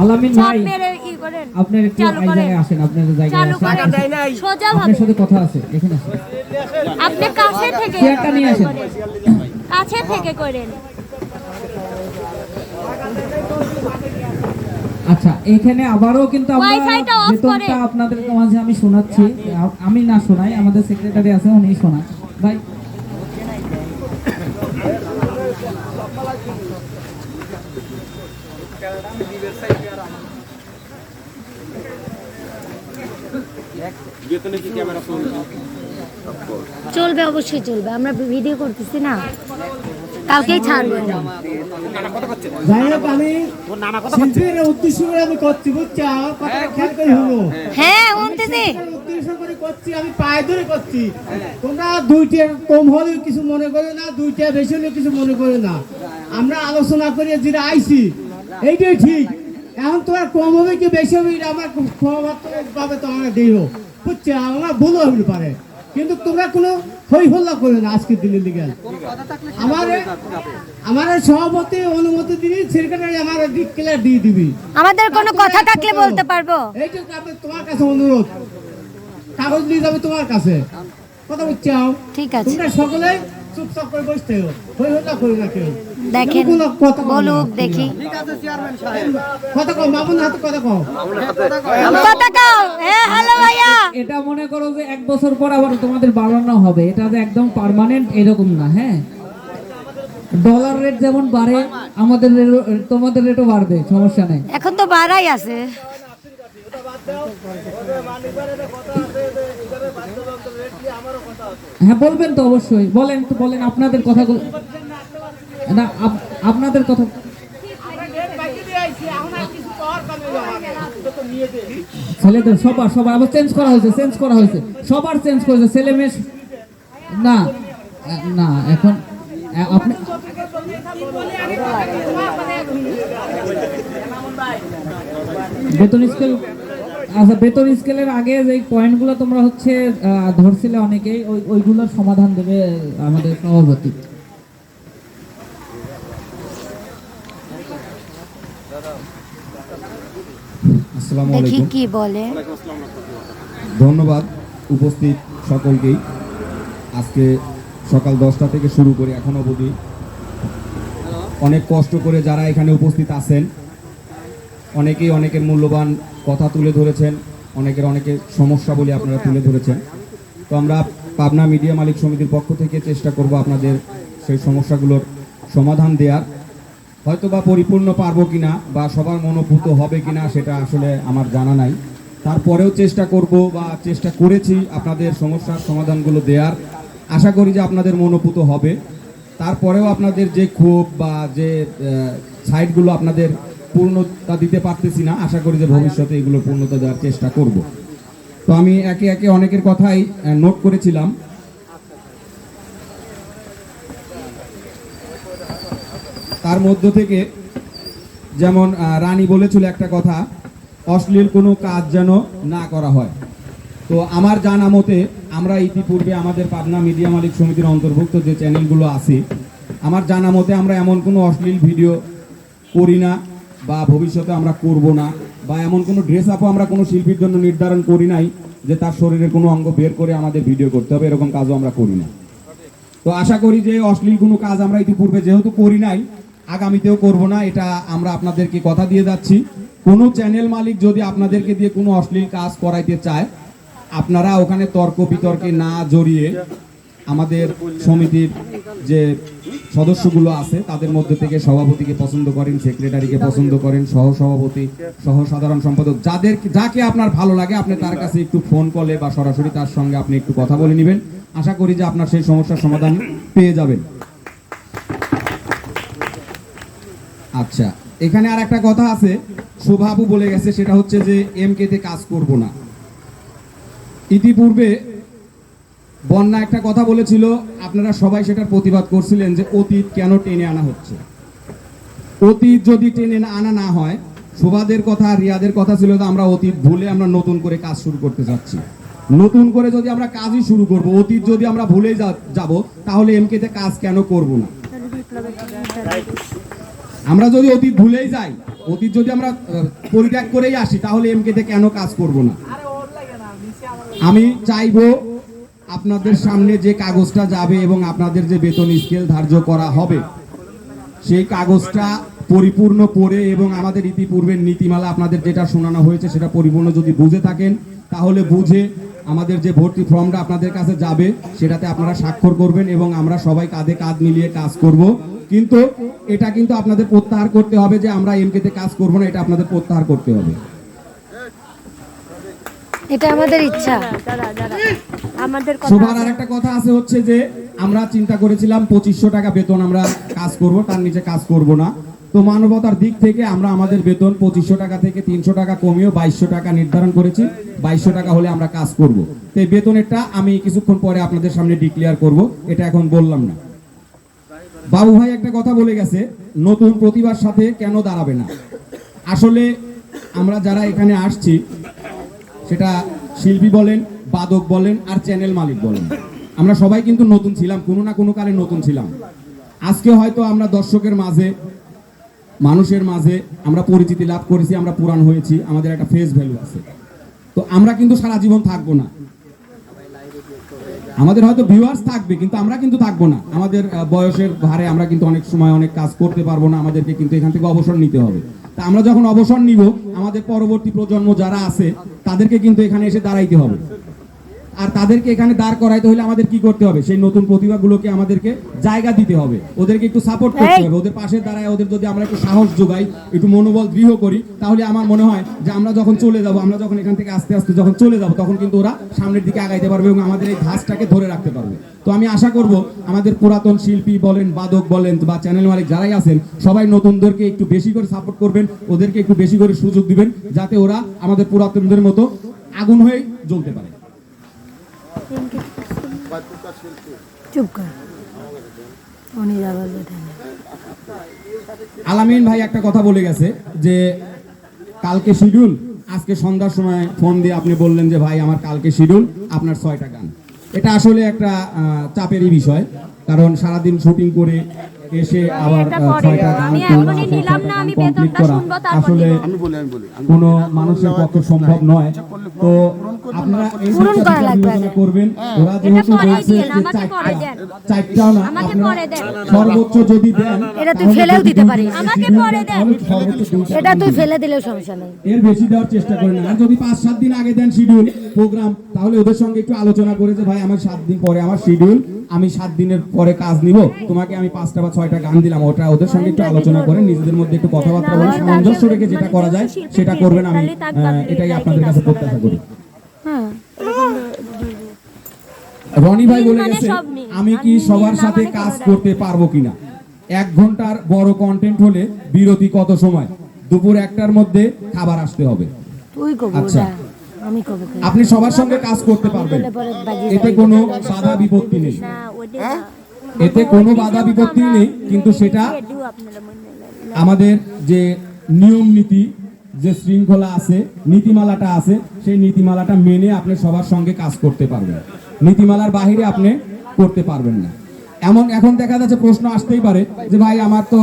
আলামিন ভাই মেরে ই করেন। আপনার একটু চালু এই করেন। জায়গায় আসেন আপনার জায়গায় আসেন। আপনার সাথে কথা আছে এখানে আসেন। আপনি কাছে থেকে চেয়ারটা নিয়ে আসেন। কাছে থেকে করেন। আচ্ছা এখানে আবারও কিন্তু আমরা Wi-Fi-টা বেতনটা আপনাদের মাঝে আমি শোনাচ্ছি। আমি না শোনাই আমাদের সেক্রেটারি আছে উনি শোনান ভাই চলবে অবশ্যই চলবে। আমরা ভিডিও করতেছি না। কালকেই ছাড়বো উদ্দেশ্য করে আমি করছি বুঝছ? হ্যাঁ শুনতেছি। করছি আমি পায়ে ধরে করছি। তোমরা দুইটা কম হলেও কিছু মনে করে না দুইটা বেশি হলেও কিছু মনে করে না। আমরা আলোচনা করে যেটা আইছি এইটাই ঠিক। এখন তোমার কম হবে কি বেশি হবে এটা আমার ভাবে তোমার দিল বুঝছ? আমার ভুল হতে পারে। কিন্তু তোমরা কোনো হই হল্লা করে না আজকের দিনের দিকে। আমার আমার সভাপতি অনুমতি দিবি সেক্রেটারি আমার ডিক্লেয়ার দিয়ে দিবি। আমাদের কোনো কথা থাকলে বলতে পারব। এইটুকু আমি তোমার কাছে অনুরোধ। কাগজ নিয়ে যাবে তোমার কাছে। কথা বুঝছাও ঠিক আছে। তোমরা সকলে চুপচাপ করে বসতে হই হল্লা করে না কেউ। দেখেন কোনো কথা কও না। বলুক দেখি। কথা কও মামুন হাতে কথা কও। কথা কও। হ্যাঁ হ্যালো ভাইয়া। এটা মনে করো যে এক বছর পর আবার তোমাদের বাড়ানো হবে। এটা যে একদম পার্মানেন্ট এরকম না হ্যাঁ? ডলার রেট যেমন বাড়ে আমাদের তোমাদের রেটও বাড়বে সমস্যা নেই। এখন তো বাড়াই আছে। হ্যাঁ বলবেন তো অবশ্যই। বলেন তো, বলেন আপনাদের কথাগুলো। না, আপ- আপনাদের কথা ছেলেদের সবার সবার, আবার চেঞ্জ করা হয়েছে চেঞ্জ করা হয়েছে। সবার চেঞ্জ করেছে, ছেলে মেয়ে না না, এখন আপনি বেতন স্কেল আচ্ছা বেতন স্কেলের আগে যে পয়েন্টগুলো তোমরা হচ্ছে আহ, ধরছিলে অনেকেই ওই ওইগুলোর সমাধান দেবে আমাদের সভাপতি। আসসালামু আলাইকুম। কি বলে। ধন্যবাদ উপস্থিত সকলকেই। আজকে সকাল দশটা থেকে শুরু করে এখন অবধি। অনেক কষ্ট করে যারা এখানে উপস্থিত আছেন অনেকেই অনেকের মূল্যবান কথা তুলে ধরেছেন, অনেকের অনেকের সমস্যা বলে আপনারা তুলে ধরেছেন। তো আমরা পাবনা মিডিয়া মালিক সমিতির পক্ষ থেকে চেষ্টা করব আপনাদের সেই সমস্যাগুলোর সমাধান দেওয়ার হয়তো বা পরিপূর্ণ পারব কিনা বা সবার মনোভূত হবে কিনা সেটা আসলে আমার জানা নাই। তারপরেও চেষ্টা করব বা চেষ্টা করেছি আপনাদের সমস্যার সমাধানগুলো দেওয়ার আশা করি যে আপনাদের মনোভূত হবে। তারপরেও আপনাদের যে ক্ষোভ বা যে সাইটগুলো আপনাদের পূর্ণতা দিতে পারতেছি না। আশা করি যে ভবিষ্যতে এগুলো পূর্ণতা দেওয়ার চেষ্টা করব। তো আমি একে একে অনেকের কথাই নোট করেছিলাম। তার মধ্য থেকে যেমন রানী বলেছিল একটা কথা, অশ্লীল কোনো কাজ যেন না করা হয়। তো আমার জানা মতে, আমরা ইতিপূর্বে আমাদের পাবনা মিডিয়া মালিক সমিতির অন্তর্ভুক্ত যে চ্যানেলগুলো আছে, আমার জানা মতে আমরা এমন কোনো অশ্লীল ভিডিও করি না। বা ভবিষ্যতে আমরা করব না, বা এমন কোনো ড্রেস আপও আমরা কোনো শিল্পীর জন্য নির্ধারণ করি নাই যে তার শরীরের কোনো অঙ্গ বের করে আমাদের ভিডিও করতে হবে, এরকম কাজও আমরা করি না। তো আশা করি যে অশ্লীল কোনো কাজ আমরা ইতিপূর্বে যেহেতু করি নাই, আগামীতেও করব না, এটা আমরা আপনাদেরকে কথা দিয়ে যাচ্ছি। কোনো চ্যানেল মালিক যদি আপনাদেরকে দিয়ে কোনো অশ্লীল কাজ করাইতে চায়, আপনারা ওখানে তর্ক বিতর্কে না জড়িয়ে আমাদের সমিতির যে সদস্যগুলো আছে, তাদের মধ্যে থেকে সভাপতিকে পছন্দ করেন সেক্রেটারিকে পছন্দ করেন সহ সভাপতি সহ সাধারণ সম্পাদক, যাদের, যাকে আপনার ভালো লাগে, আপনি তার কাছে একটু ফোন কলে বা সরাসরি তার সঙ্গে আপনি একটু কথা বলে নেবেন। আশা করি যে আপনার সেই সমস্যার সমাধান পেয়ে যাবেন। আচ্ছা এখানে আর একটা কথা আছে, শোভাবু বলে গেছে, সেটা হচ্ছে যে এম কে তে কাজ করব না। ইতিপূর্বে বন্যা একটা কথা বলেছিল, আপনারা সবাই সেটার প্রতিবাদ করছিলেন যে অতীত কেন টেনে আনা হচ্ছে? অতীত যদি টেনে আনা না হয় শোভাদের কথা, রিয়াদের কথা ছিল যে আমরা অতীত ভুলে আমরা নতুন করে কাজ শুরু করতে যাচ্ছি। নতুন করে যদি আমরা কাজই শুরু করব, অতীত যদি আমরা ভুলে যাব, তাহলে এম তে কাজ কেন করব না? আমরা যদি অতীত ভুলেই যাই, অতীত যদি আমরা পরিত্যাগ করেই আসি, তাহলে এমকেতে কেন কাজ করব না? আমি চাইব আপনাদের সামনে যে কাগজটা যাবে এবং আপনাদের যে বেতন স্কেল ধার্য করা হবে, সেই কাগজটা পরিপূর্ণ পড়ে এবং আমাদের ইতিপূর্বের নীতিমালা আপনাদের যেটা শোনানো হয়েছে সেটা পরিপূর্ণ যদি বুঝে থাকেন, তাহলে বুঝে আমাদের যে ভর্তি ফর্মটা আপনাদের কাছে যাবে, সেটাতে আপনারা স্বাক্ষর করবেন এবং আমরা সবাই কাঁধে কাঁধ মিলিয়ে কাজ করব। কিন্তু এটা কিন্তু আপনাদের প্রত্যাহার করতে হবে যে আমরা এমকেতে কাজ করব না, এটা আপনাদের প্রত্যাহার করতে হবে। এটা আমাদের ইচ্ছা। আমাদের সবার আর একটা কথা আছে হচ্ছে যে আমরা চিন্তা করেছিলাম পঁচিশশো টাকা বেতন আমরা কাজ করব তার নিচে কাজ করব না। তো মানবতার দিক থেকে আমরা আমাদের বেতন পঁচিশশো টাকা থেকে তিনশো টাকা কমিয়েও বাইশশো টাকা নির্ধারণ করেছি। বাইশশো টাকা হলে আমরা কাজ করব। তো এই বেতনেরটা আমি কিছুক্ষণ পরে আপনাদের সামনে ডিক্লেয়ার করব। এটা এখন বললাম না। বাবু ভাই একটা কথা বলে গেছে নতুন প্রতিভার সাথে কেন দাঁড়াবে না? আসলে আমরা যারা এখানে আসছি সেটা শিল্পী বলেন, বাদক বলেন আর চ্যানেল মালিক বলেন। আমরা সবাই কিন্তু নতুন ছিলাম, কোনো না কোনো কালে নতুন ছিলাম। আজকে হয়তো আমরা দর্শকের মাঝে, মানুষের মাঝে আমরা পরিচিতি লাভ করেছি, আমরা পুরাণ হয়েছি, আমাদের একটা ফেস ভ্যালু আছে। তো আমরা কিন্তু সারা জীবন থাকব না। আমাদের হয়তো ভিউয়ার্স থাকবে, কিন্তু আমরা কিন্তু থাকব না। আমাদের বয়সের ভারে আমরা কিন্তু অনেক সময় অনেক কাজ করতে পারব না, আমাদেরকে কিন্তু এখান থেকে অবসর নিতে হবে। তা আমরা যখন অবসর নিব, আমাদের পরবর্তী প্রজন্ম যারা আছে, তাদেরকে কিন্তু এখানে এসে দাঁড়াইতে হবে। আর তাদেরকে এখানে দাঁড় করাইতে হলে আমাদের কি করতে হবে? সেই নতুন প্রতিভাগুলোকে আমাদেরকে জায়গা দিতে হবে। ওদেরকে একটু সাপোর্ট করতে হবে। ওদের পাশে দাঁড়ায় ওদের যদি আমরা একটু সাহস যোগাই একটু মনোবল দৃঢ় করি তাহলে আমার মনে হয় যে আমরা যখন চলে যাব আমরা যখন এখান থেকে আস্তে আস্তে যখন চলে যাব তখন কিন্তু ওরা সামনের দিকে আগাইতে পারবে এবং আমাদের এই ধাসটাকে ধরে রাখতে পারবে। তো আমি আশা করব আমাদের পুরাতন শিল্পী বলেন বাদক বলেন বা চ্যানেল মালিক যারাই আছেন সবাই নতুনদেরকে একটু বেশি করে সাপোর্ট করবেন ওদেরকে একটু বেশি করে সুযোগ দিবেন যাতে ওরা আমাদের পুরাতনদের মতো আগুন হয়ে জ্বলতে পারে। চুপ কর। উনি যাবার আলামিন ভাই একটা কথা বলে গেছে যে কালকে শিডিউল আজকে সন্ধ্যার সময় ফোন দিয়ে আপনি বললেন যে ভাই আমার কালকে শিডিউল আপনার ছয়টা গান। এটা আসলে একটা চাপেরই বিষয় কারণ সারাদিন শুটিং করে এসে আবার। ছয়টা গান আমি করা। আসলে নিবো। আমি বলি আমি বলি আমি কোনো মানুষের পক্ষে সম্ভব নয়। তো আপনারা এই পূরণ বিষয়টা করা লাগবে। বিবেচনা করবেন। ওরা যেহেতু বলছে যে আমাকে চারটা পরে দেন। চারটাও না আপনারা সর্বোচ্চ যদি দেন এটা তুই ফেলেও দিতে পারিস। আমাকে পরে দেন, এটা তুই ফেলে দিলেও সমস্যা নেই। এর বেশি দেওয়ার চেষ্টা করেন না। আর যদি পাঁচ সাত দিন আগে দেন শিডিউল প্রোগ্রাম তাহলে ওদের সঙ্গে একটু আলোচনা করে যে ভাই আমার সাত দিন পরে আমার শিডিউল আমি সাত দিনের পরে কাজ নিব। তোমাকে আমি পাঁচটা বা ছয়টা গান দিলাম। ওটা ওদের সঙ্গে একটু আলোচনা করে নিজেদের মধ্যে একটু কথাবার্তা বলে সামঞ্জস্য রেখে যেটা করা যায় সেটা করবেন আমি এটাই আপনাদের কাছে প্রত্যাশা করি। রনি ভাই বলে গেছে আমি কি সবার সাথে কাজ করতে পারব কিনা? এক ঘণ্টার বড় কন্টেন্ট হলে বিরতি কত সময়? দুপুর একটার মধ্যে খাবার আসতে হবে। আচ্ছা। আপনি সবার সঙ্গে কাজ করতে পারবেন। এতে কোনো বাধা বিপত্তি নেই। না। এতে কোনো বাধা বিপত্তি নেই কিন্তু সেটা। আমাদের যে নিয়ম নীতি যে শৃঙ্খলা আছে নীতিমালাটা আছে সেই নীতিমালাটা মেনে আপনি সবার সঙ্গে কাজ করতে পারবেন। নীতিমালার বাহিরে আপনি করতে পারবেন না। এমন এখন দেখা যাচ্ছে প্রশ্ন আসতেই পারে যে ভাই আমার তো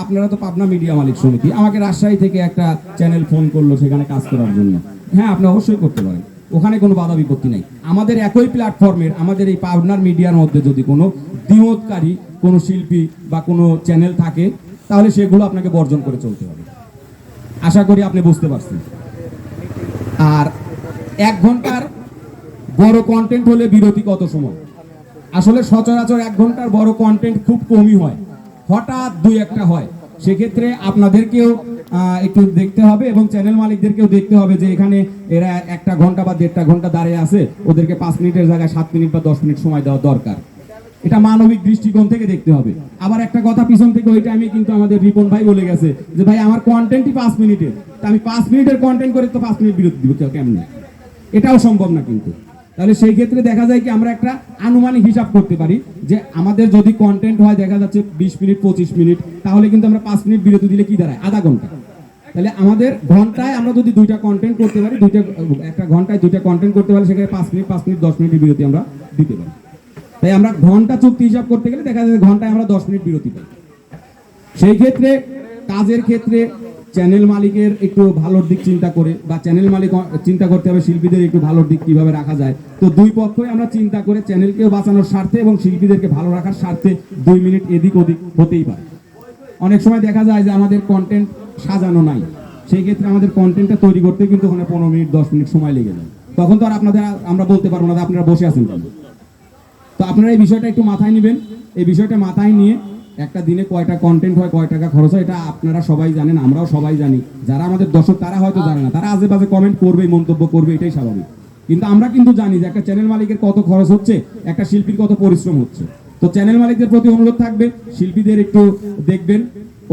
আপনারা তো পাবনা মিডিয়া মালিক সমিতি। আমাকে রাজশাহী থেকে একটা চ্যানেল ফোন করল সেখানে কাজ করার জন্য। হ্যাঁ আপনি অবশ্যই করতে পারেন। ওখানে কোনো বাধা বিপত্তি নেই। আমাদের একই প্ল্যাটফর্মের আমাদের এই পাবনার মিডিয়ার মধ্যে যদি কোনো দ্বিমতকারী কোনো শিল্পী বা কোনো চ্যানেল থাকে, তাহলে সেগুলো আপনাকে বর্জন করে চলতে হবে। আশা করি আপনি বুঝতে পারছেন। আর এক ঘণ্টার বড় কন্টেন্ট হলে বিরতি কত সময়? আসলে সচরাচর এক ঘণ্টার বড় কন্টেন্ট খুব কমই হয়। হঠাৎ দুই একটা হয়। সেক্ষেত্রে আপনাদেরকেও একটু দেখতে হবে এবং চ্যানেল মালিকদেরকেও দেখতে হবে যে এখানে এরা একটা ঘণ্টা বা দেড়টা ঘণ্টা দাঁড়িয়ে আছে। ওদেরকে পাঁচ মিনিটের জায়গায় সাত মিনিট বা দশ মিনিট সময় দেওয়া দরকার। এটা মানবিক দৃষ্টিকোণ থেকে দেখতে হবে। আবার একটা কথা পিছন থেকে ওই টাইমে কিন্তু আমাদের রিপন ভাই বলে গেছে যে, ভাই, আমার কন্টেন্টই পাঁচ মিনিটের। তা আমি পাঁচ মিনিটের কন্টেন্ট করে তো পাঁচ মিনিট বিরতি দিব কেমনি? এটাও সম্ভব না কিন্তু। তাহলে সেই ক্ষেত্রে দেখা যায় কি আমরা একটা আনুমানিক হিসাব করতে পারি যে আমাদের যদি কন্টেন্ট হয়, দেখা যাচ্ছে বিশ মিনিট, পঁচিশ মিনিট, তাহলে কিন্তু আমরা পাঁচ মিনিট বিরতি দিলে কি দাঁড়ায়? আধা ঘণ্টা। তাহলে আমাদের ঘন্টায় আমরা যদি দুইটা কন্টেন্ট করতে পারি, দুইটা, একটা ঘন্টায় দুইটা কন্টেন্ট করতে পারি, সেখানে পাঁচ মিনিট পাঁচ মিনিট, দশ মিনিটের বিরতি আমরা দিতে পারি। তাই আমরা ঘণ্টা চুক্তি হিসাব করতে গেলে দেখা যায় ঘন্টায় আমরা দশ মিনিট বিরতি পাই। সেই ক্ষেত্রে কাজের ক্ষেত্রে চ্যানেল মালিকের একটু ভালোর দিক চিন্তা করে বা চ্যানেল মালিক চিন্তা করতে হবে শিল্পীদের একটু ভালোর দিক কীভাবে রাখা যায়। তো দুই পক্ষই আমরা চিন্তা করে চ্যানেলকেও বাঁচানোর স্বার্থে এবং শিল্পীদেরকে ভালো রাখার স্বার্থে দুই মিনিট এদিক ওদিক হতেই পারে। অনেক সময় দেখা যায় যে আমাদের কন্টেন্ট সাজানো নাই। সেই ক্ষেত্রে আমাদের কন্টেন্টটা তৈরি করতে কিন্তু ওখানে পনেরো মিনিট, দশ মিনিট সময় লেগে যায়। তখন তো আর আপনাদের, আমরা বলতে পারব না আপনারা বসে আছেন তো আপনারা এই বিষয়টা একটু মাথায় নেবেন। এই বিষয়টা মাথায় নিয়ে একটা দিনে কয়টা কন্টেন্ট হয়, কয় টাকা খরচ হয়, এটা আপনারা সবাই জানেন, আমরাও সবাই জানি। যারা আমাদের দর্শক, তারা হয়তো জানে না। তারা বাজে কমেন্ট করবে, মন্তব্য করবে, এটাই স্বাভাবিক। কিন্তু আমরা কিন্তু জানি যে একটা চ্যানেল মালিকের কত খরচ হচ্ছে, একটা শিল্পীর কত পরিশ্রম হচ্ছে। তো চ্যানেল মালিকদের প্রতি অনুরোধ থাকবে, শিল্পীদের একটু দেখবেন,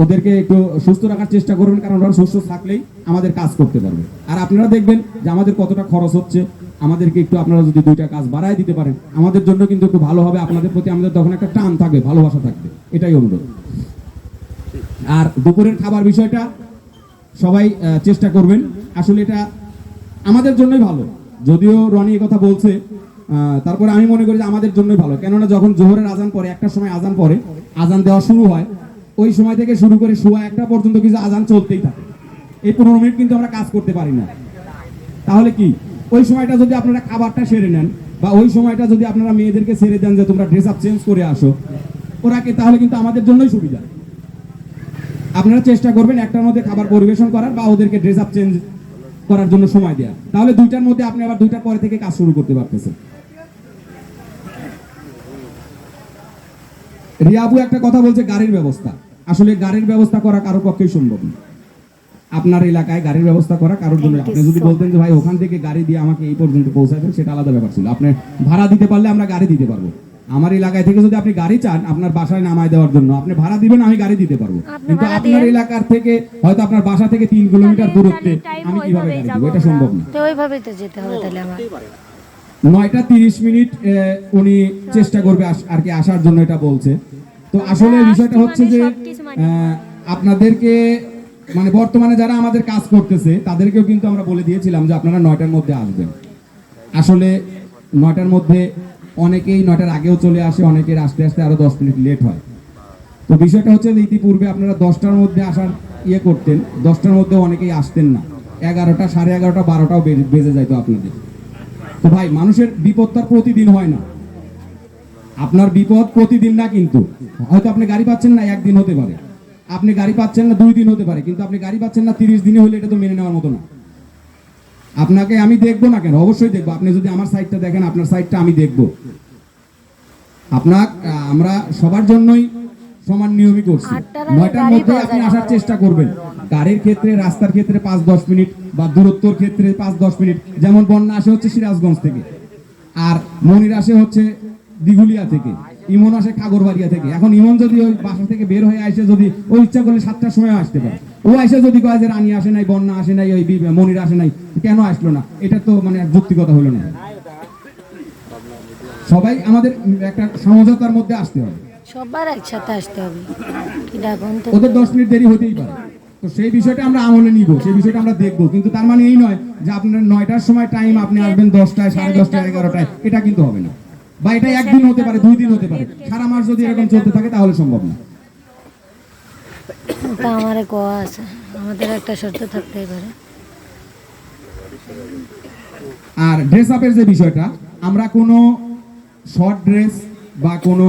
ওদেরকে একটু সুস্থ রাখার চেষ্টা করবেন, কারণ ওরা সুস্থ থাকলেই আমাদের কাজ করতে পারবে। আর আপনারা দেখবেন যে আমাদের কতটা খরচ হচ্ছে আমাদেরকে একটু আপনারা যদি দুইটা কাজ বাড়ায় দিতে পারেন, আমাদের জন্য কিন্তু একটু ভালো হবে, আপনাদের প্রতি আমাদের তখন একটা টান থাকবে, ভালোবাসা থাকবে, এটাই অনুরোধ। আর দুপুরের খাবার বিষয়টা সবাই চেষ্টা করবেন, আসলে এটা আমাদের জন্যই ভালো। যদিও রনি কথা বলছে তারপরে আমি মনে করি যে আমাদের জন্যই ভালো, কেননা যখন জোহরের আজান পরে একটা সময় আজান পরে আজান দেওয়া শুরু হয়, ওই সময় থেকে শুরু করে শোয়া একটা পর্যন্ত কিছু আজান চলতেই থাকে। এই পনেরো মিনিট কিন্তু আমরা কাজ করতে পারি না। তাহলে কি? ওই সময়টা যদি আপনারা খাবারটা সেরে নেন বা ওই সময়টা যদি আপনারা মেয়েদেরকে ছেড়ে দেন যে তোমরা ড্রেস আপ চেঞ্জ করে আসো ওরাকে তাহলে কিন্তু আমাদের জন্যই সুবিধা? আপনারা চেষ্টা করবেন একটার মধ্যে খাবার পরিবেশন করার বা ওদেরকে ড্রেস আপ চেঞ্জ করার জন্য সময় দেওয়া তাহলে দুইটার মধ্যে আপনি আবার দুইটার পরে থেকে কাজ শুরু করতে পারতেছেন। রিয়াবু একটা কথা বলছে, গাড়ির ব্যবস্থা। আসলে গাড়ির ব্যবস্থা করা কারোর পক্ষেই সম্ভব না। আপনার এলাকায় গাড়ির ব্যবস্থা করা কারোর জন্য আপনি যদি বলতেন যে ভাই ওখান থেকে গাড়ি দিয়ে আমাকে এই পর্যন্ত পৌঁছাবেন সেটা আলাদা ব্যাপার ছিল। আপনি ভাড়া দিতে পারলে আমরা গাড়ি দিতে পারব। আমার এলাকায় থেকে যদি আপনি গাড়ি চান আপনার বাসায় নামায় দেওয়ার জন্য আপনি ভাড়া দিবেন আমি গাড়ি দিতে পারব। কিন্তু আপনার এলাকার থেকে হয়তো আপনার বাসা থেকে তিন কিলোমিটার দূরত্বে আমি কীভাবে গাড়ি যাব দিব? এটা সম্ভব না। তো ওইভাবেই তো যেতে হবে তাহলে আমার। নয়টা তিরিশ মিনিট উনি চেষ্টা করবে আর কি আসার জন্য এটা বলছে। তো আসলে হ্যাঁ, বিষয়টা হচ্ছে মানে যে মানে- আপনাদেরকে মানে বর্তমানে যারা আমাদের কাজ করতেছে, তাদেরকেও কিন্তু আমরা বলে দিয়েছিলাম যে আপনারা নয়টার মধ্যে আসবেন। আসলে নয়টার মধ্যে অনেকেই নয়টার আগেও চলে আসে, অনেকের আসতে আসতে আরও দশ মিনিট লেট হয়। তো বিষয়টা হচ্ছে যে ইতিপূর্বে আপনারা দশটার মধ্যে আসার ইয়ে করতেন, দশটার মধ্যে অনেকেই আসতেন না। এগারোটা, সাড়ে এগারোটা, বারোটাও বেজে- যাইতো আপনাদের। তো ভাই, মানুষের বিপদ তার প্রতিদিন হয় না। আপনার বিপদ প্রতিদিন না কিন্তু। হয়তো আপনি গাড়ি পাচ্ছেন না, একদিন হতে পারে। আপনি গাড়ি পাচ্ছেন না দুই দিন হতে পারে কিন্তু আপনি গাড়ি পাচ্ছেন না তিরিশ দিনে হলে এটা তো মেনে নেওয়ার মতো না। আপনাকে আমি দেখব না কেন? অবশ্যই দেখব। আপনি যদি আমার সাইডটা দেখেন আপনার সাইডটা আমি দেখব। আপনার আমরা সবার জন্যই সমান নিয়মই করছি। নয়টার মধ্যে আপনি আসার চেষ্টা করবেন। গাড়ির ক্ষেত্রে রাস্তার ক্ষেত্রে পাঁচ দশ মিনিট বা দূরত্বর ক্ষেত্রে পাঁচ দশ মিনিট। যেমন বন্যা আসে হচ্ছে সিরাজগঞ্জ থেকে আর মনির আসে হচ্ছে দিঘুলিয়া থেকে। ইমন আসে খাগরবাড়িয়া থেকে। এখন ইমন যদি ওই বাসা থেকে বের হয়ে আসে যদি ও ইচ্ছা করলে সাতটার সময় আসতে পারে। ও এসে যদি কয় যে রানী আসে নাই বন্যা আসে নাই ওই মনির আসে নাই কেন আসলো না? এটা তো মানে যুক্তিগতা হলো না। সবাই আমাদের একটা সমঝোতার মধ্যে আসতে হবে। সবার একসাথে আসতে হবে। ওদের দশ মিনিট দেরি হতেই পারে। তো সেই বিষয়টা আমরা আমলে নিব সেই বিষয়টা আমরা দেখব। কিন্তু তার মানে এই নয় যে আপনার নয়টার সময় টাইম আপনি আসবেন দশটায় সাড়ে দশটায় এগারোটায় এটা কিন্তু হবে না। বা এটা একদিন হতে পারে দুই দিন হতে পারে। সারা মাস যদি এরকম চলতে থাকে তাহলে সম্ভব না। তা আমার কোয়া আছে। আমাদের একটা শর্ত থাকতেই পারে। আর ড্রেস আপের যে বিষয়টা আমরা কোনো শর্ট ড্রেস বা কোনো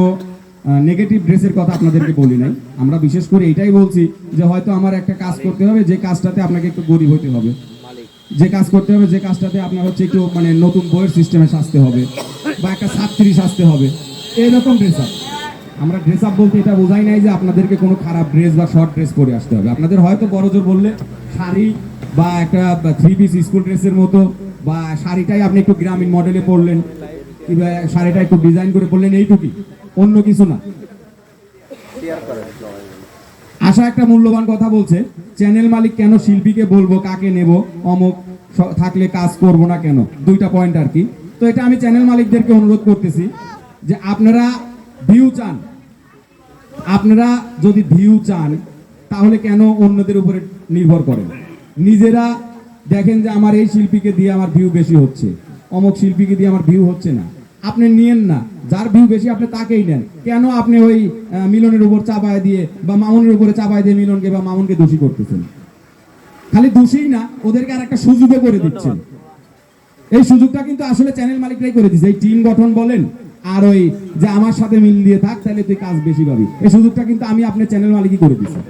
নেগেটিভ ড্রেসের কথা আপনাদেরকে বলি নাই। আমরা বিশেষ করে এটাই বলছি যে হয়তো আমার একটা কাজ করতে হবে যে কাজটাতে আপনাকে একটু গরিব হতে হবে। যে কাজ করতে হবে যে কাজটাতে আপনার হচ্ছে একটু মানে নতুন বইয়ের সিস্টেমে সাজতে হবে। বা একটা ছাত্রী আসতে হবে। এরকম ড্রেস আপ আমরা ড্রেস আপ বলতে এটা বোঝাই নাই যে আপনাদেরকে কোনো খারাপ ড্রেস বা শর্ট ড্রেস পরে আসতে হবে। আপনাদের হয়তো বড় জোর বললে শাড়ি বা একটা থ্রি পিস স্কুল ড্রেসের মতো বা শাড়িটাই আপনি একটু গ্রামীণ মডেলে পরলেন, কিংবা শাড়িটা একটু ডিজাইন করে পরলেন, এইটুকুই। অন্য কিছু না। আশা একটা মূল্যবান কথা বলছে চ্যানেল মালিক কেন শিল্পীকে বলব, কাকে নেব, অমুক থাকলে কাজ করব না কেন? দুইটা পয়েন্ট আর কি। এটা আমি চ্যানেল মালিকদেরকে অনুরোধ করতেছি যে আপনারা ভিউ চান। আপনারা যদি ভিউ চান, তাহলে কেন অন্যদের উপরে নির্ভর করেন? নিজেরা দেখেন যে আমার এই শিল্পীকে দিয়ে আমার ভিউ বেশি হচ্ছে, অমুক শিল্পীকে দিয়ে আমার ভিউ হচ্ছে না। আপনি নিয়েন না, যার ভিউ বেশি আপনি তাকেই নেন। কেন আপনি ওই মিলনের উপর চাপায় দিয়ে বা মামুনের উপরে চাপায় দিয়ে মিলনকে বা মামুনকে দোষী করতেছেন? খালি দোষেই না, ওদেরকে আর একটা সুযোগও করে দিচ্ছেন। এই সুযোগটা কিন্তু আসলে চ্যানেল মালিকরাই করে দিচ্ছে এই টিম গঠন বলেন আর ওই যে আমার সাথে মিল দিয়ে থাক তাহলে তুই কাজ বেশি পাবি। এই সুযোগটা কিন্তু আমি আপনার চ্যানেল মালিকই করে দিচ্ছি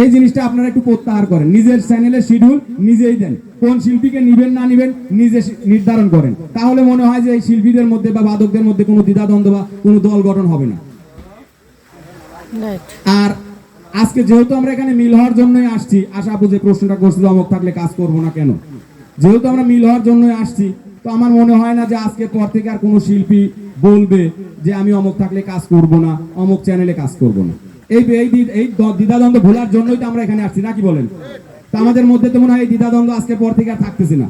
এই জিনিসটা আপনারা একটু প্রত্যাহার করেন। নিজের চ্যানেলের শিডিউল নিজেই দেন। কোন শিল্পীকে নিবেন না নিবেন নিজে নির্ধারণ করেন। তাহলে মনে হয় যে এই শিল্পীদের মধ্যে বা বাদকদের মধ্যে কোনো দ্বিধাদ্বন্দ্ব বা কোনো দল গঠন হবে না। আর আজকে যেহেতু আমরা এখানে মিল হওয়ার জন্যই আসছি আশা আপু যে প্রশ্নটা করছিল অমুক থাকলে কাজ করব না কেন? যেহেতু আমরা মিল হওয়ার জন্যই আসছি তো আমার মনে হয় না যে আজকের পর থেকে আর কোনো শিল্পী বলবে যে আমি অমুক থাকলে কাজ করব না অমুক চ্যানেলে কাজ করব না। এই এই এই দ্বিধাদ্বন্দ্ব ভোলার জন্যই তো আমরা এখানে আসছি নাকি বলেন? তো আমাদের মধ্যে তো মনে হয় এই দ্বিধাদ্বন্দ্ব আজকের পর থেকে আর থাকতেছে না।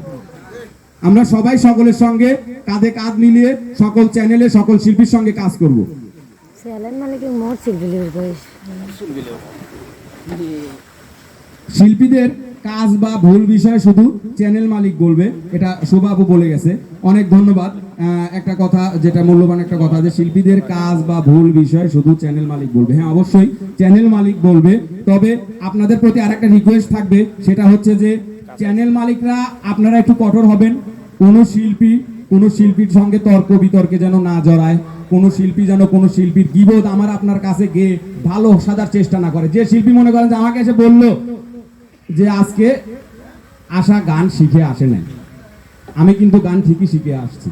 আমরা সবাই সকলের সঙ্গে কাঁধে কাঁধ মিলিয়ে সকল চ্যানেলে সকল শিল্পীর সঙ্গে কাজ করব। বয়স? শিল্পীদের কাজ বা ভুল বিষয় শুধু চ্যানেল মালিক বলবে, এটা শোভাবু বলে গেছে। অনেক ধন্যবাদ। একটা কথা যেটা মূল্যবান একটা কথা যে শিল্পীদের কাজ বা ভুল বিষয় শুধু চ্যানেল মালিক বলবে। হ্যাঁ অবশ্যই চ্যানেল মালিক বলবে। তবে আপনাদের প্রতি আরেকটা রিকোয়েস্ট থাকবে, সেটা হচ্ছে যে চ্যানেল মালিকরা আপনারা একটু কঠোর হবেন। কোনো শিল্পী, কোনো শিল্পীর সঙ্গে তর্ক বিতর্কে যেন না জড়ায়। কোনো শিল্পী যেন কোনো শিল্পীর গিবোধ আমার আপনার কাছে গিয়ে ভালো সাজার চেষ্টা না করে। যে শিল্পী মনে করেন যে আমাকে এসে বলল যে আজকে আশা গান শিখে আসে নাই। আমি কিন্তু গান ঠিকই শিখে আসছি।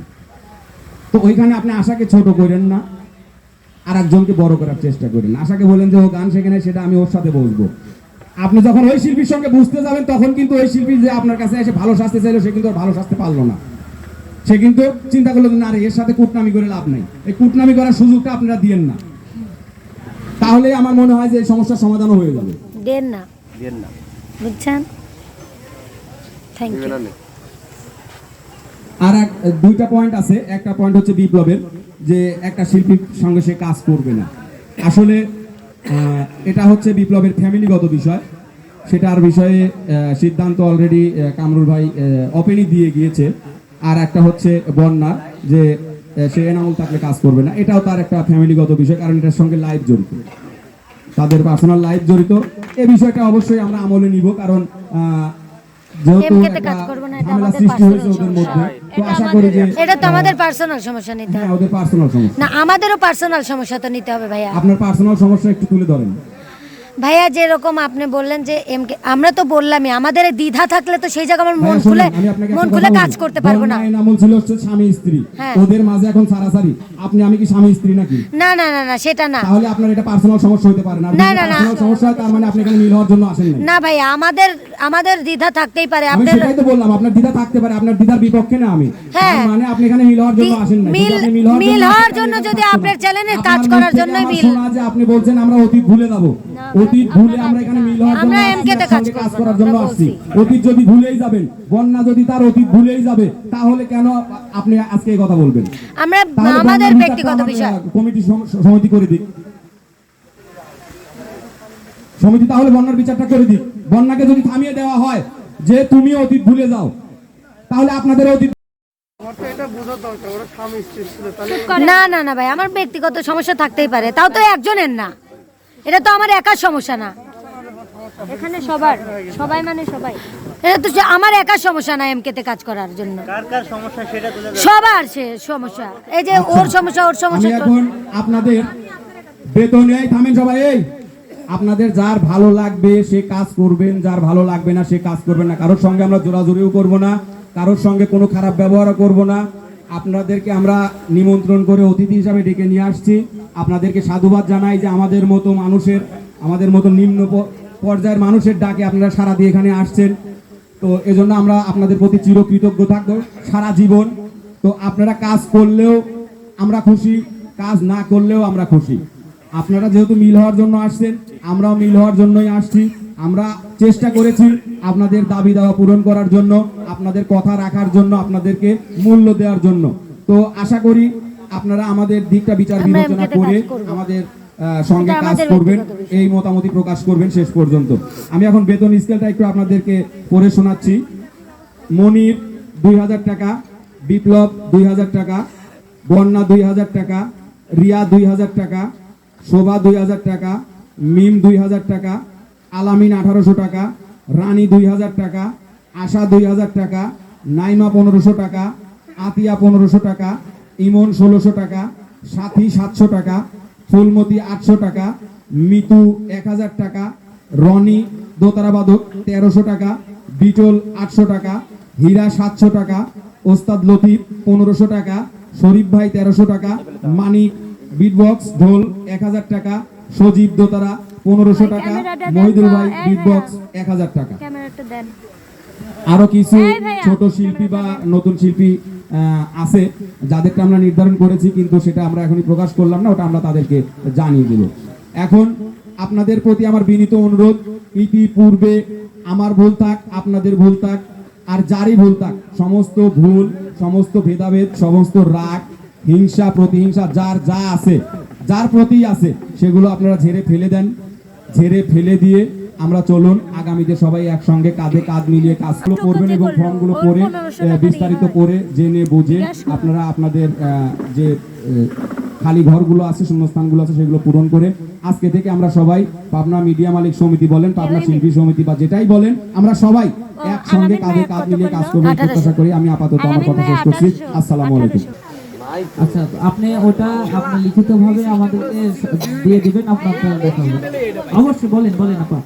তো ওইখানে আপনি আশাকে ছোট করেন না আর একজনকে বড় করার চেষ্টা করেন। আশাকে বলেন যে ও গান শেখে নাই সেটা আমি ওর সাথে বসবো আপনি যখন ওই শিল্পীর সঙ্গে বুঝতে যাবেন তখন কিন্তু ওই শিল্পী যে আপনার কাছে এসে ভালো সাজতে চাইলো সে কিন্তু আর ভালো সাজতে পারল না। সে কিন্তু চিন্তা করল না রে এর সাথে কুটনামি করে লাভ নেই। এই কুটনামি করার সুযোগটা আপনারা দিয়েন না। তাহলে আমার মনে হয় যে এই সমস্যার সমাধানও হয়ে যাবে। দেন না। দেন না। বুঝছেন? থ্যাংক ইউ আর এক দুইটা পয়েন্ট আছে। একটা পয়েন্ট হচ্ছে বিপ্লবের যে একটা শিল্পীর সঙ্গে সে কাজ করবে না। আসলে এটা হচ্ছে বিপ্লবের ফ্যামিলিগত বিষয়। সেটার বিষয়ে সিদ্ধান্ত অলরেডি কামরুল ভাই ওপেনই দিয়ে গিয়েছে। আর একটা হচ্ছে বন্যার যে সে এনামুল থাকলে কাজ করবে না। এটাও তার একটা ফ্যামিলিগত বিষয় কারণ এটার সঙ্গে লাইভ জড়িত। তাদের পার্সোনাল লাইফ জড়িত। এই বিষয়টা অবশ্যই আমরা আমলে নিব কারণ যেহেতু ঝামেলা সৃষ্টি হয়েছে ওদের মধ্যে। তো আশা করি যে এটা তো আমাদের পার্সোনাল সমস্যা নিতে হ্যাঁ হবে। ওদের পার্সোনাল সমস্যা। না আমাদেরও পার্সোনাল সমস্যা তো নিতে হবে ভাইয়া। আপনার পার্সোনাল সমস্যা একটু তুলে ধরেন। ভাইয়া যেরকম আপনি বললেন যে এমকে আমরা তো বললামই আমাদের দ্বিধা থাকলে তো সেই জায়গায় আমার মন খুলে মন খুলে কাজ করতে পারব না। এনামুল ছিল হচ্ছে স্বামী স্ত্রী। হ্যাঁ। ওদের মাঝে এখন সারাসারি। আপনি আমি কি স্বামী স্ত্রী নাকি? না না না না সেটা না। তাহলে আপনার এটা পার্সোনাল সমস্যা হতে পারে না। না, না, না। সমস্যা তার মানে আপনি এখানে মিল হওয়ার জন্য আসেন নাই। না ভাইয়া আমাদের আমাদের দ্বিধা থাকতেই পারে। আমি আপনার সেটাই তো বললাম আপনার দ্বিধা থাকতে পারে আপনার দ্বিধার বিপক্ষে না আমি। হ্যাঁ। মানে আপনি এখানে মিল হওয়ার জন্য আসেন নাই। মিল- হওয়ার জন্য যদি আপনার চ্যানেলে কাজ করার আমার মিল। শোনা যে আপনি বলছেন আমরা অতীত ভুলে যাব। অতীত ভুলে আমরা এখানে মিল হওয়ার জন্য আমরা কাজ করার জন্য আসছি অতীত যদি ভুলেই যাবেন বন্যা যদি তার অতীত ভুলেই যাবে তাহলে কেন আপনি আজকে এই কথা বলবেন? আমরা আমাদের বন্যার ব্যক্তিগত বিচারটা বিষয়। কমিটি সমিতি করে দিক। সমিতি তাহলে বন্যার বিচারটা করে দিক। বন্যাকে যদি থামিয়ে দেওয়া হয় যে তুমি অতীত ভুলে যাও তাহলে আপনাদের অতীত না না না ভাই আমার ব্যক্তিগত সমস্যা থাকতেই পারে তাও তো একজনের না। এটা তো আমার একার সমস্যা না। এখানে সবার সবাই মানে সবাই। এটা তো সে- আমার একার সমস্যা না এমকেতে কাজ করার জন্য। কার কার সমস্যা সেটা তুলে ধরো। সবার সে সমস্যা। এই যে ওর সমস্যা ওর সমস্যা এখন আপনাদের বেতন এই থামেন সবাই এই। আপনাদের যার ভালো লাগবে সে কাজ করবেন যার ভালো লাগবে না সে কাজ করবেন না। কারোর সঙ্গে আমরা জোরাজুরিও করব না কারোর সঙ্গে কোনো খারাপ ব্যবহারও করব না। আপনাদেরকে আমরা নিমন্ত্রণ করে অতিথি হিসাবে ডেকে নিয়ে আসছি। আপনাদেরকে সাধুবাদ জানাই যে আমাদের মতো মানুষের, আমাদের মতো নিম্ন পর্যায়ের মানুষের ডাকে আপনারা সারা দিয়ে এখানে আসছেন। তো এজন্য আমরা আপনাদের প্রতি চিরকৃতজ্ঞ থাকব সারা জীবন। তো আপনারা কাজ করলেও আমরা খুশি, কাজ না করলেও আমরা খুশি। আপনারা যেহেতু মিল হওয়ার জন্য আসছেন, আমরাও মিল হওয়ার জন্যই আসছি। আমরা চেষ্টা করেছি আপনাদের দাবি দাওয়া পূরণ করার জন্য আপনাদের কথা রাখার জন্য আপনাদেরকে মূল্য দেওয়ার জন্য। তো আশা করি আপনারা আমাদের দিকটা বিচার বিবেচনা করে আমাদের সঙ্গে কাজ করবেন এই মতামতি প্রকাশ করবেন শেষ পর্যন্ত। আমি এখন বেতন স্কেলটা একটু আপনাদেরকে পড়ে শোনাচ্ছি। মনির দুই হাজার টাকা বিপ্লব দুই হাজার টাকা বন্যা দুই হাজার টাকা রিয়া দুই হাজার টাকা শোভা দুই হাজার টাকা মিম দুই হাজার টাকা আলামিন আঠারোশো টাকা, রানী দুই হাজার টাকা, আশা দুই হাজার টাকা, নাইমা পনেরোশো টাকা, আতিয়া পনেরোশো টাকা, ইমন ষোলোশো টাকা, সাথী সাতশো টাকা, ফুলমতি আটশো টাকা, মিতু এক হাজার টাকা, রনি দোতারা বাদক তেরোশো টাকা, বিটল আটশো টাকা, হীরা সাতশো টাকা, ওস্তাদ লতিফ পনেরোশো টাকা, শরীফ ভাই তেরোশো টাকা, মানিক বিটবক্স ঢোল এক হাজার টাকা, সজীব দোতারা পনেরোশো টাকা মহিদুল ভাই বিটবক্স ভাইয়া। এক হাজার টাকা। আরও কিছু ছোট শিল্পী বা নতুন শিল্পী আছে যাদেরকে আমরা নির্ধারণ করেছি কিন্তু সেটা আমরা এখনই প্রকাশ করলাম না ওটা আমরা তাদেরকে জানিয়ে দিল এখন আপনাদের প্রতি আমার বিনীত অনুরোধ ইতিপূর্বে আমার ভুল থাক আপনাদের ভুল থাক আর যারই ভুল থাক সমস্ত ভুল সমস্ত ভেদাভেদ সমস্ত রাগ হিংসা প্রতিহিংসা যার যা আছে যার প্রতি আছে সেগুলো আপনারা ঝেড়ে ফেলে দেন। ঝেড়ে ফেলে দিয়ে আমরা চলুন আগামীতে সবাই একসঙ্গে কাঁধে কাঁধ মিলিয়ে কাজগুলো করবেন এবং ফর্মগুলো পড়ে টাকা বিস্তারিত করে জেনে বুঝে আপনারা আপনাদের যে খালি ঘরগুলো আছে শূন্যস্থানগুলো আছে সেগুলো পূরণ করে আজকে থেকে আমরা সবাই পাবনা মিডিয়া মালিক সমিতি বলেন পাবনা শিল্পী সমিতি বা যেটাই বলেন আমরা সবাই একসঙ্গে কাঁধে কাঁধ মিলিয়ে কাজ? করবেন প্রত্যাশা করি আমি আপাতত আমার কথা শেষ করছি। আসসালামু আলাইকুম। আচ্ছা আপনি ওটা আপনি লিখিতভাবে আমাদেরকে দিয়ে দিবেন, আপনার দেখাবো অবশ্যই, বলেন বলেন আপা।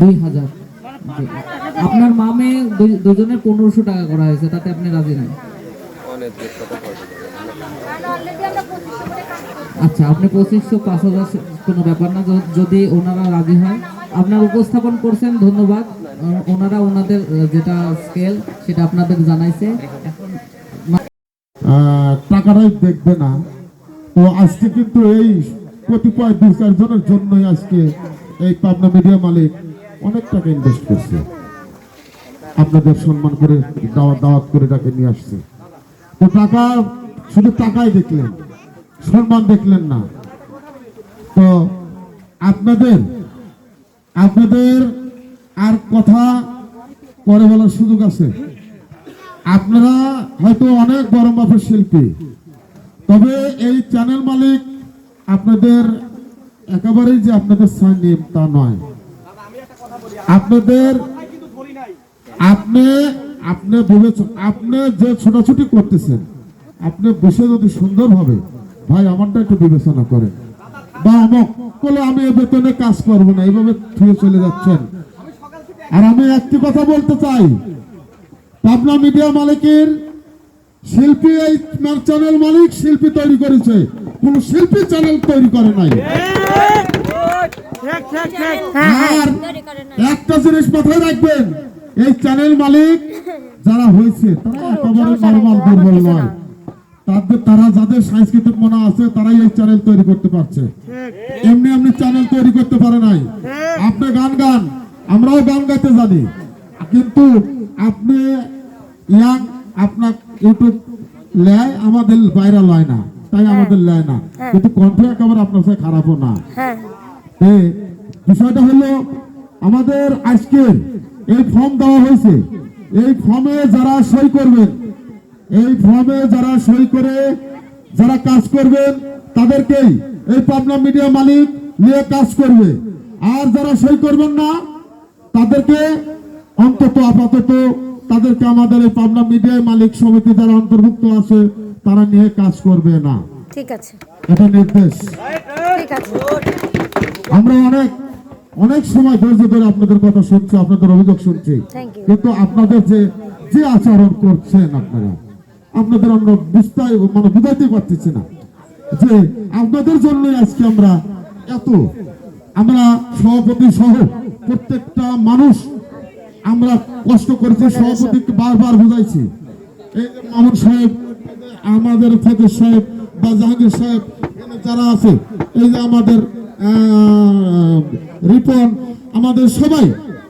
দুই হাজার। আপনার মামে দুজনের পনেরোশো টাকা করা হয়েছে, তাতে আপনি রাজি নাই? আচ্ছা আপনি পঁচিশশো, পাঁচ হাজার, কোনো ব্যাপার না যদি ওনারা রাজি হয়। আপনার উপস্থাপন করছেন, ধন্যবাদ। ওনারা ওনাদের যেটা স্কেল সেটা আপনাদের জানাইছে। টাকাটাই দেখবে না। তো আজকে কিন্তু এই কতিপয় দু চারজনের জন্যই আজকে এই পাবনা মিডিয়া মালিক অনেক টাকা ইনভেস্ট করছে। আপনাদের সম্মান করে দাওয়াত দাওয়াত করে তাকে নিয়ে আসছে। তো টাকা, শুধু টাকাই দেখলেন, সম্মান দেখলেন না। তো আপনাদের আপনাদের আর কথা পরে বলার সুযোগ আছে। আপনারা হয়তো অনেক বড় মাপের শিল্পী, তবে এই চ্যানেল মালিক আপনাদের একেবারেই যে আপনাদের সাইনিম তা নয়। আপনাদের আপনি আপনি বিবেচন আপনি যে ছোটাছুটি করতেছেন, আপনি বসে যদি সুন্দর হবে, ভাই, আমারটা একটু বিবেচনা করেন। বা অমক বলে আমি এ বেতনে কাজ করব না এইভাবে থুয়ে চলে যাচ্ছেন। আর আমি একটি কথা বলতে চাই, পাবনা মিডিয়া মালিকের শিল্পী এই চ্যানেল মালিক শিল্পী তৈরি করেছে, কোন শিল্পী চ্যানেল তৈরি করে নাই। আর একটা জিনিস মাথায় রাখবেন, এই চ্যানেল মালিক যারা হয়েছে, তারা একেবারে নর্মাল দুর্বল নয়। তাদের তারা যাদের সাংস্কৃতিক মনে আছে, তারাই এই চ্যানেল তৈরি করতে পারছে। এমনি এমনি চ্যানেল তৈরি করতে পারে নাই। আপনি গান গান, আমরাও গান গাইতে জানি। কিন্তু আপনি ইয়াং, আপনার ইউটিউব লেয়, আমাদের বাইরে লয় না। তাই আমাদের লেয় না। কিন্তু কণ্ঠ একেবারে আপনার সাথে খারাপও না। হ্যাঁ বিষয়টা হলো, আমাদের আজকের এই ফর্ম দেওয়া হয়েছে। এই ফর্মে যারা সই করবেন এই ফর্মে যারা সই করে যারা কাজ করবেন তাদেরকেই এই পাবনা মিডিয়া মালিক নিয়ে কাজ করবে। আর যারা সই করবেন না তাদেরকে অন্তত আপাতত তাদেরকে আমাদের এই পাবনা মিডিয়া মালিক সমিতি যারা অন্তর্ভুক্ত আছে তারা নিয়ে কাজ করবে না। ঠিক আছে। এটা নির্দেশ। আমরা অনেক অনেক সময় ধৈর্য ধরে আপনাদের কথা শুনছি আপনাদের অভিযোগ শুনছি। কিন্তু আপনাদের যে যে আচরণ করছেন আপনারা আপনাদের আমরা বুঝতে মানে বুঝাইতে পারতেছি না যে আপনাদের জন্যই আজকে আমরা এত। আমরা সভাপতি সহ প্রত্যেকটা মানুষ আমরা কষ্ট করেছি সভাপতিকে বারবার বুঝাইছি। মামুন সাহেব, আমাদের ফতের সাহেব বা জাহাঙ্গীর সাহেব যারা আছে, এই যে আমাদের রিপন, আমাদের সবাই,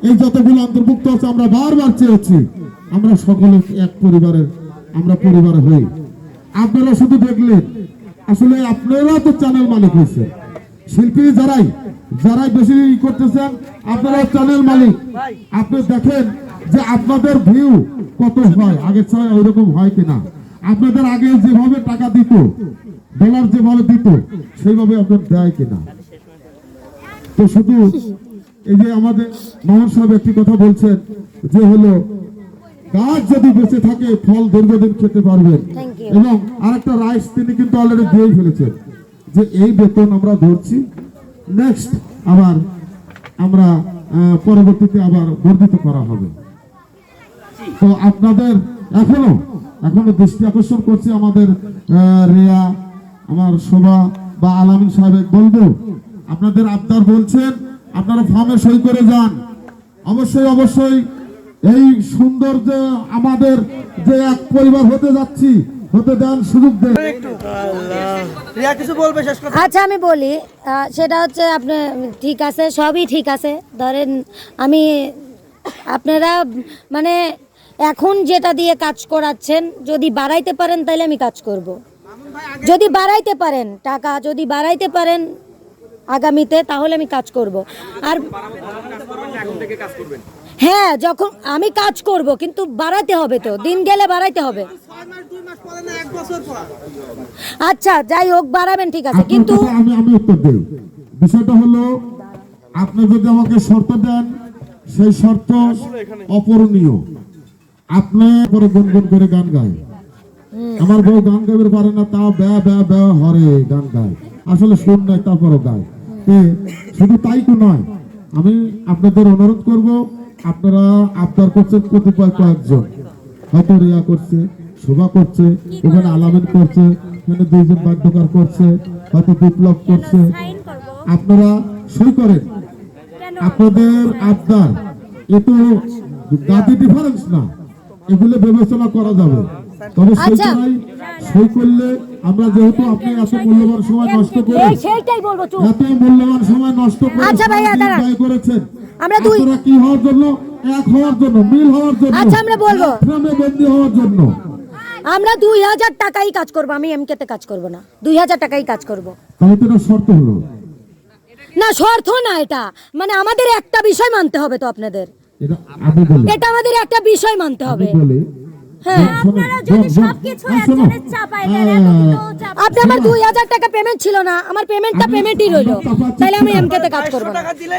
এই যতগুলো অন্তর্ভুক্ত আছে, আমরা বারবার চেয়েছি, আমরা সকলে এক পরিবারের আমরা পরিবার হই। আপনারা শুধু দেখলেন, আসলে আপনারা তো চ্যানেল মালিক হয়েছে শিল্পী যারাই যারাই বেশি করতেছেন, আপনারা চ্যানেল মালিক। আপনি দেখেন যে আপনাদের ভিউ কত হয় আগের ছয় ওইরকম হয় কিনা। আপনাদের আগে যেভাবে টাকা দিত ডলার যেভাবে দিত, সেইভাবে আপনার দেয় কিনা। তো শুধু এই যে আমাদের মোহন সাহেব একটি কথা বলছেন, যে হলো গাছ যদি বেঁচে থাকে ফল দীর্ঘদিন খেতে পারবেন. এবং আরেকটা রাইস তিনি কিন্তু অলরেডি দিয়েই ফেলেছেন। যে এই বেতন আমরা ধরছি। নেক্সট আবার আমরা পরবর্তীতে আবার বর্ধিত করা হবে। তো আপনাদের এখনও এখনও দৃষ্টি আকর্ষণ করছি আমাদের রিয়া আমার শোভা বা আলামিন সাহেব বলব আপনাদের আবদার বলছেন আপনারা ফর্মে সই করে যান। অবশ্যই অবশ্যই এই সুন্দর যে আমাদের যে এক পরিবার হতে যাচ্ছি হতে দেন সুযোগ দেন। রিয়া কিছু বলবে শেষ কথা? আচ্ছা আমি বলি সেটা হচ্ছে আপনি ঠিক আছে সবই ঠিক আছে। ধরেন আমি আপনারা মানে এখন যেটা দিয়ে কাজ করাচ্ছেন যদি বাড়াইতে পারেন তাহলে আমি কাজ করব। যদি বাড়াইতে পারেন টাকা যদি বাড়াইতে পারেন আগামীতে তাহলে আমি কাজ করব। আর হ্যাঁ যখন আমি কাজ করব কিন্তু বাড়াতে হবে তো দিন গেলে বাড়াইতে হবে। আচ্ছা যাই হোক বাড়াবেন ঠিক আছে কিন্তু আমি আমি উত্তর বিষয়টা হলো আপনি যদি আমাকে শর্ত দেন সেই শর্ত অপূরণীয়। আপনি পরে গুনগুন করে গান গায়। আমার বউ গান গাইতে পারে না তাও ব্যা ব্যা ব্যা হরে গান গায়। আসলে সুর নাই তারপরও গায়। শুধু তাই তো নয় আমি আপনাদের অনুরোধ করব আপনারা আবদার করছেন কতিপয় কয়েকজন হয়তো রিয়া করছে, শোভা করছে ওখানে আলামিন করছে, এখানে দুইজন বাদ্যকার করছে, হয়তো বিপ্লব করছে। আপনারা সই করেন। আপনাদের আবদার, এ তো জাতি ডিফারেন্স না। এগুলো বিবেচনা করা যাবে। তবে সই আচ্ছা। করলে আমরা যেহেতু আপনি এত মূল্যবান সময় নষ্ট করে সেইটাই বলব এত মূল্যবান সময় নষ্ট করে আচ্ছা ভাইয়া, দাঁড়ান। করেছেন? আমরা দুই- কি হওয়ার জন্য? এক হওয়ার জন্য মিল হওয়ার জন্য আচ্ছা, আমরা বলব। বন্দী হওয়ার জন্য। আমরা দুই হাজার টাকাই কাজ করব আমি এমকেতে কাজ করব না। দুই হাজার টাকাই কাজ করব। তাহলে তো শর্ত হলো। না শর্ত না এটা। মানে আমাদের একটা বিষয় মানতে হবে তো আপনাদের। এটা আমি বলি। এটা আমাদের একটা বিষয় মানতে হবে। হ্যাঁ আপনি আমার দুই হাজার টাকা পেমেন্ট ছিল না আমার পেমেন্টটা পেমেন্টই রইল। তাহলে আমি এমকেতে কাজ করব। না টাকা দিলে